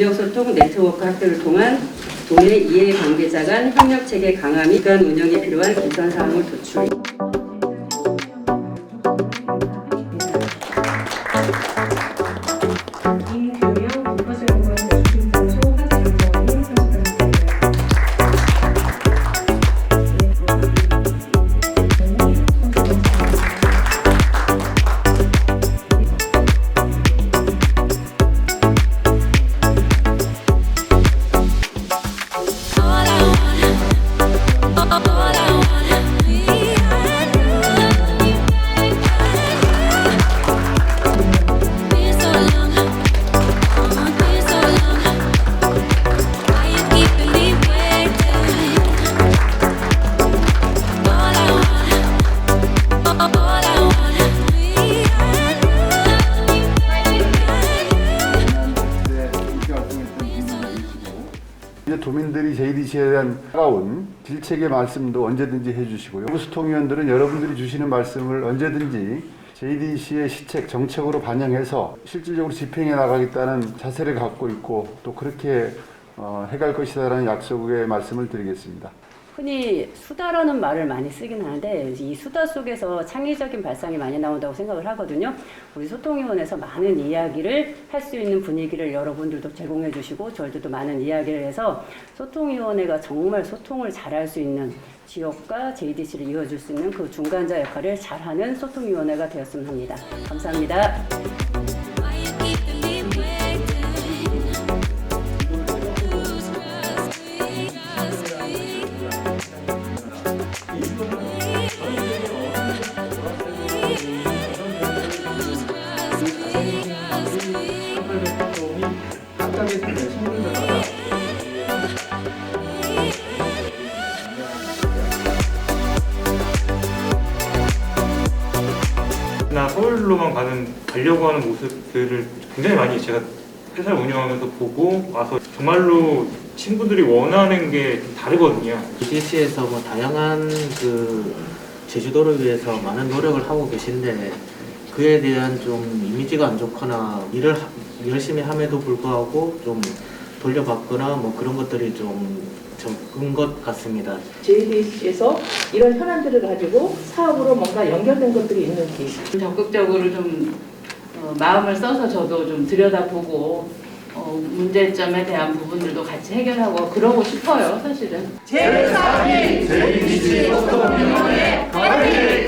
지역소통 네트워크 학교를 통한 도내 이해관계자 간 협력체계 강화 및 기관 운영에 필요한 개선사항을 도출. Aku. 이제 도민들이 JDC에 대한 차가운 질책의 말씀도 언제든지 해주시고요. 소통위원들은 여러분들이 주시는 말씀을 언제든지 JDC의 시책, 정책으로 반영해서 실질적으로 집행해 나가겠다는 자세를 갖고 있고 또 그렇게 어, 해갈 것이다라는 약속의 말씀을 드리겠습니다. 흔히 수다라는 말을 많이 쓰긴 하는데 이 수다 속에서 창의적인 발상이 많이 나온다고 생각을 하거든요. 우리 소통위원회에서 많은 이야기를 할 수 있는 분위기를 여러분들도 제공해 주시고 저희들도 많은 이야기를 해서 소통위원회가 정말 소통을 잘할 수 있는 지역과 JDC를 이어줄 수 있는 그 중간자 역할을 잘하는 소통위원회가 되었으면 합니다. 감사합니다. 나 서울로만 가는 가려고 하는 모습들을 굉장히 많이 제가 회사를 운영하면서 보고 와서 정말로 친구들이 원하는 게좀 다르거든요. DC에서 뭐 다양한 그 제주도를 위해서 많은 노력을 하고 계신데 그에 대한 좀 이미지가 안 좋거나 일을 하- 열심히 함에도 불구하고 좀 돌려받거나 뭐 그런 것들이 좀 적은 것 같습니다. JDC에서 이런 현안들을 가지고 사업으로 뭔가 연결된 것들이 있는지 적극적으로 좀 어, 마음을 써서 저도 좀 들여다보고 어, 문제점에 대한 부분들도 같이 해결하고 그러고 싶어요, 사실은. 제3인 JDC 소통위원회 화이팅!